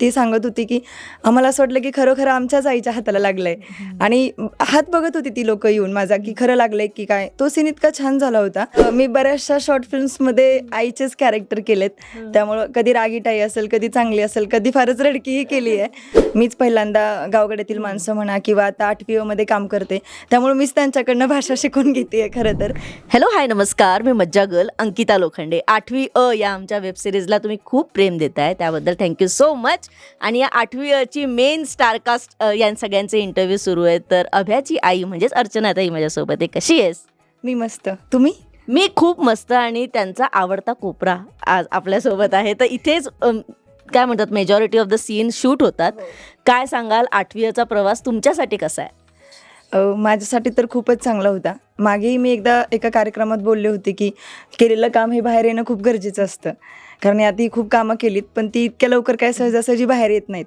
ती सांगत होती की आम्हाला असं वाटलं की खरोखर आमच्याच आईच्या हाताला लागलंय. आणि हात बघत होती ती लोक येऊन माझा की खरं लागलंय की काय? तो सीन इतका छान झाला होता. मी बऱ्याचशा शॉर्ट फिल्म्समध्ये आईचेच कॅरेक्टर केलेत. त्यामुळं कधी रागीट आई असेल कधी चांगली असेल कधी फारच रडकीही केली आहे. मीच पहिल्यांदा गावगड्यातील माणसं म्हणा किंवा आता आठवी मध्ये काम करते. त्यामुळे मीच त्यांच्याकडनं भाषा शिकून घेते खरं तर. हॅलो हाय नमस्कार. मी मज्जा गर्ल अंकिता लोखंडे. आठवी अ या आमच्या वेबसिरीजला तुम्ही खूप प्रेम देताय. त्याबद्दल थँक्यू सो मच आणि या आठवी अ ची मेन स्टारकास्ट या सगळ्यांचे इंटरव्ह्यू सुरू आहेत. तर अभ्याची आई म्हणजेच अर्चना ताई माझ्यासोबत आहे. कशी आहेस? मी मस्त. तुम्ही? मी खूप मस्त आणि त्यांचा आवडता कोपरा आज आपल्यासोबत आहे. तर इथेच काय म्हणतात majority of the scene shoot होतात. काय सांगाल? आठवीचा प्रवास तुमच्यासाठी कसा आहे? माझ्यासाठी तर खूपच चांगला होता. मागेही मी एकदा एका कार्यक्रमात बोलले होते की केलेलं काम हे बाहेर येणं खूप गरजेचं असतं. कारण ही खूप कामं केलीत पण ती इतक्या लवकर काय सहजासहजी बाहेर येत नाहीत.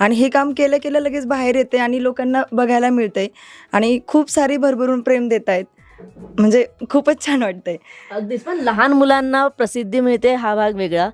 आणि हे काम केलं केलं लगेच बाहेर येते आणि लोकांना बघायला मिळतंय. आणि खूप सारी भरभरून प्रेम देत आहेत म्हणजे खूपच छान वाटतंय. अगदीच पण लहान मुलांना प्रसिद्धी मिळते हा भाग वेगळा.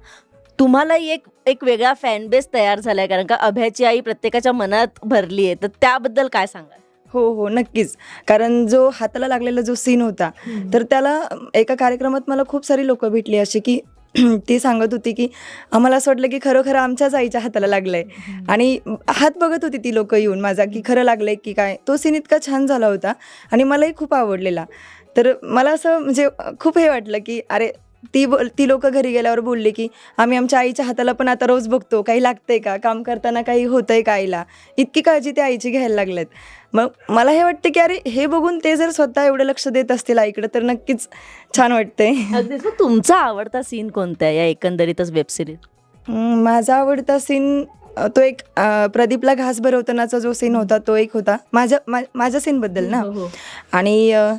तुम्हालाही एक एक वेगळा फॅन बेस तयार झालाय कारण का अभ्याची आई प्रत्येकाच्या मनात भरली आहे तर त्याबद्दल काय सांगाल? हो हो नक्कीच. कारण जो हाताला लागलेला जो सीन होता तर त्याला एका कार्यक्रमात मला खूप सारी लोकं भेटली अशी की ती सांगत होती की आम्हाला असं वाटलं की खरोखर आमच्याच आईच्या हाताला लागलंय. आणि हात बघत होती ती लोकं येऊन माझा की खरं लागलंय की काय? तो सीन इतका छान झाला होता आणि मलाही खूप आवडलेला. तर मला असं म्हणजे खूप हे वाटलं की अरे ती बोल ती लोकं घरी गेल्यावर बोलली की आम्ही आमच्या आईच्या हाताला पण आता रोज बघतो काही लागतंय का? काम करताना काही होतंय का आईला? इतकी काळजी त्या आईची घ्यायला लागलेत. मग मला हे वाटतं की अरे हे बघून ते जर स्वतः एवढं लक्ष देत असतील आईकडे तर नक्कीच छान वाटतंय. अगदीच. तुमचा आवडता सीन कोणता आहे या एकंदरीतच वेबसिरीज माझा आवडता सीन तो एक प्रदीपला घास भरवतानाचा जो सीन होता तो एक होता. माझ्या माझ्या सीनबद्दल ना? आणि अ,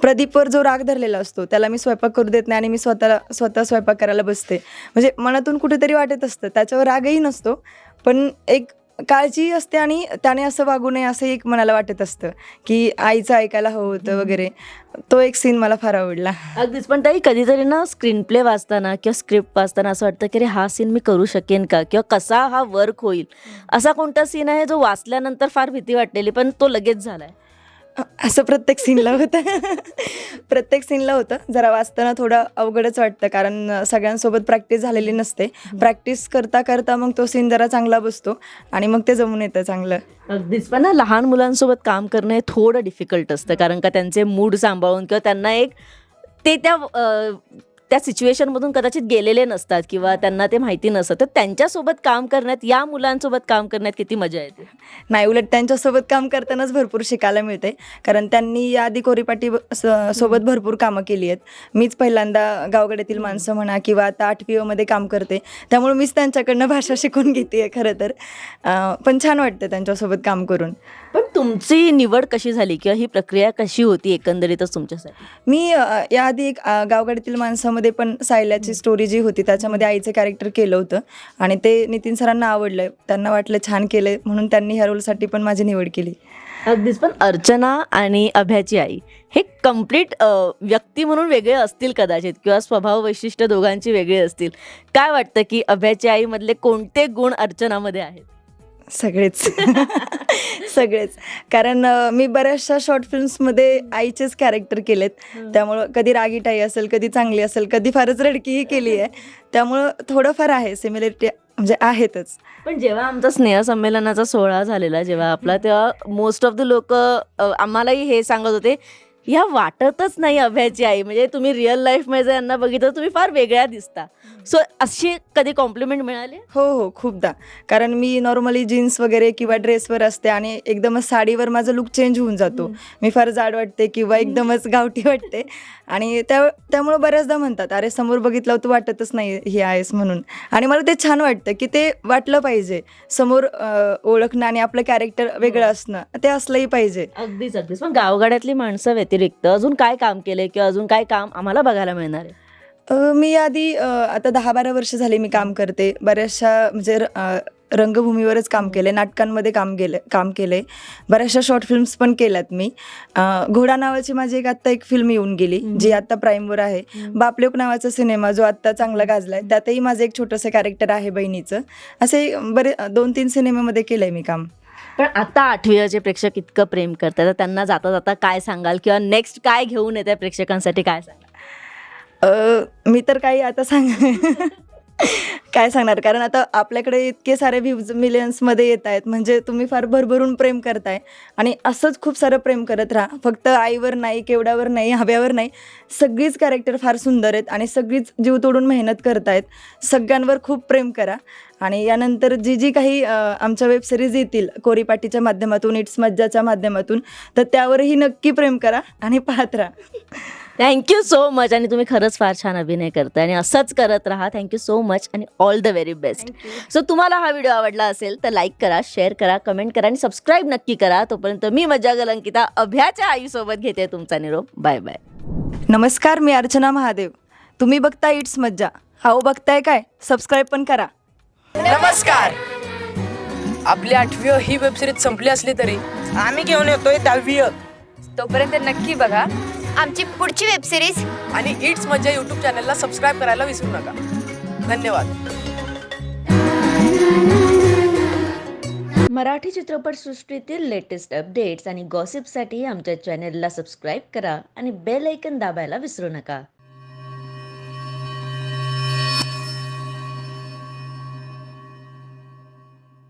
प्रदीपवर जो राग धरलेला असतो त्याला मी स्वयंपाक करू देत नाही आणि मी स्वतःला स्वतः स्वयंपाक करायला बसते. म्हणजे मनातून कुठेतरी वाटत असतं त्याच्यावर रागही नसतो पण एक काळजी असते आणि त्याने असं वागू नये असं एक मनाला वाटत असतं की आईचं ऐकायला हवं होतं वगैरे. तो एक सीन मला फार आवडला. अगदीच. पण ताई कधीतरी ना स्क्रीन प्ले वाचताना किंवा स्क्रिप्ट वाचताना असं वाटतं की अरे हा सीन मी करू शकेन का? किंवा कसा हा वर्क होईल? असा कोणता सीन आहे जो वाचल्यानंतर फार भीती वाटलेली पण तो लगेच झालाय? असं प्रत्येक सीनला होतं. प्रत्येक सीनला होतं. जरा वाचताना थोडं अवघडच वाटतं कारण सगळ्यांसोबत प्रॅक्टिस झालेली नसते. प्रॅक्टिस करता करता मग तो सीन जरा चांगला बसतो आणि मग ते जमून येतं चांगलं. अगदीच. पण ना लहान मुलांसोबत काम करणं हे थोडं डिफिकल्ट असतं कारण का त्यांचे मूड सांभाळून किंवा त्यांना एक ते त्या त्या सिच्युएशनमधून कदाचित गेलेले नसतात किंवा त्यांना ते माहिती नसतं. तर त्यांच्यासोबत काम करण्यात या मुलांसोबत काम करण्यात किती मजा येते? नाही उलट त्यांच्यासोबत काम करतानाच भरपूर शिकायला मिळते. कारण त्यांनी या आधी कोरीपाटी सोबत भरपूर कामं केली आहेत. मीच पहिल्यांदा गावगड्यातील माणसं म्हणा किंवा आता आठवी मध्ये काम करते. त्यामुळे मीच त्यांच्याकडनं भाषा शिकून घेते खरं तर. पण छान वाटतं त्यांच्यासोबत काम करून. पण तुमची निवड कशी झाली किंवा ही प्रक्रिया कशी होती एकंदरीतच तुमच्यासाठी? मी अ, याआधी एक अ, गावगाडीतील माणसामध्ये पण सायल्याची स्टोरी जी होती त्याच्यामध्ये आईचं कॅरेक्टर केलं होतं. आणि ते नितीन सरांना आवडलं. त्यांना वाटलं छान केलं म्हणून त्यांनी ह्या रोलसाठी पण माझी निवड केली. अगदीच. पण अर्चना आणि अभ्याची आई हे कंप्लीट व्यक्ती म्हणून वेगळे असतील कदाचित किंवा स्वभाव वैशिष्ट्य दोघांची वेगळी असतील. काय वाटतं की अभ्याची आईमधले कोणते गुण अर्चनामध्ये आहेत? सगळेच. सगळेच. कारण अ, मी बऱ्याचशा शॉर्ट फिल्म्समध्ये आईचेच कॅरेक्टर केलेत. त्यामुळं कधी रागीट आई असेल कधी चांगली असेल कधी फारच रडकीही केली आहे. त्यामुळं थोडंफार आहे सिमिलरिटी म्हणजे आहेतच. पण जेव्हा आमचा स्नेहसंमेलनाचा सोहळा झालेला जेव्हा आपला तेव्हा मोस्ट ऑफ द लोक आम्हालाही हे सांगत होते ह्या वाटतच नाही अभ्याची आई. म्हणजे तुम्ही रिअल लाईफमध्ये जर यांना बघितलं तुम्ही फार वेगळ्या दिसता. सो अशी कधी कॉम्प्लिमेंट मिळाली? हो हो खूपदा. कारण मी नॉर्मली जीन्स वगैरे किंवा ड्रेसवर असते आणि एकदमच साडीवर माझा लुक चेंज होऊन जातो. मी फार जाड वाटते किंवा एकदमच गावठी वाटते. आणि त्या त्यामुळं बऱ्याचदा म्हणतात अरे समोर बघितलं तू वाटतच नाही ही आहेस म्हणून. आणि मला ते छान वाटतं की ते वाटलं पाहिजे. समोर ओळखणं आणि आपलं कॅरेक्टर वेगळं असणं ते असलंही पाहिजे. अगदीच अगदीच. पण गावगाड्यातली माणसं व्यतिरिक्त अजून काय काम केलंय किंवा अजून काय काम आम्हाला बघायला मिळणार आहे? अ, मी आधी अ, आता दहा बारा वर्ष झाली मी काम करते. बऱ्याचशा म्हणजे र- अ, रंगभूमीवरच काम केलं नाटकांमध्ये काम केलं काम केलं आहे बऱ्याचशा शॉर्ट फिल्म्स पण केल्यात मी. अं, घोडा नावाची माझी एक आत्ता एक फिल्म येऊन गेली जी आत्ता प्राईमवर आहे. बापलोक नावाचा सिनेमा जो आत्ता चांगला गाजला आहे त्यातही माझं एक छोटंसं कॅरेक्टर आहे बहिणीचं. असे बरे दोन तीन सिनेमामध्ये केलं आहे मी काम. पण आता आठवीचे प्रेक्षक इतकं प्रेम करतात तर त्यांना जाता जाता काय सांगाल? किंवा नेक्स्ट काय घेऊन येते प्रेक्षकांसाठी काय सांगाल? मी तर काही आता सांग काय सांगणार? कारण आता आपल्याकडे इतके सारे व्ह्यूज मिलियन्समध्ये येत आहेत. म्हणजे तुम्ही फार भरभरून प्रेम करताय. आणि असंच खूप सारं प्रेम करत राहा. फक्त आईवर नाही केवड्यावर नाही हव्यावर नाही. सगळीच कॅरेक्टर फार सुंदर आहेत आणि सगळीच जीव तोडून मेहनत करतायत. सगळ्यांवर खूप प्रेम करा. आणि यानंतर जी जी काही आमच्या वेबसिरीज येतील कोरीपाटीच्या माध्यमातून इट्स मज्जाच्या माध्यमातून तर त्यावरही नक्की प्रेम करा आणि पाहत राहा. थँक्यू सो मच आणि तुम्ही खरंच फार छान अभिनय करताय आणि असंच करत राहा. थँक्यू सो मच आणि all the very best so तुम्हाला हा व्हिडिओ आवडला असेल तर लाईक करा शेअर करा कमेंट करा आणि सबस्क्राईब नक्की करा. तोपर्यंत मी मज्जा गलंकिता अभ्याच्या आईसोबत घेते तुमचा निरोप. बाय बाय नमस्कार मी अर्चना महादेव. तुम्ही बघताय इट्स मज्जा. अहो बघताय काय? सबस्क्राईब पण करा. नमस्कार. आपली आठवी ही वेबसिरीज संपली असली तरी. आम्ही घेऊन येतोय दहावी. तोपर्यंत नक्की बघा. आमची पुढची वेबसिरीज आणि इट्स मज्जा युट्यूब चॅनलला सबस्क्राईब करायला विसरू नका. धन्यवाद. मराठी चित्रपटसृष्टीतील लेटेस्ट अपडेट्स आणि गॉसिपसाठी आमच्या चॅनेलला सबस्क्राईब करा आणि बेल ऐकन दाबायला विसरू नका.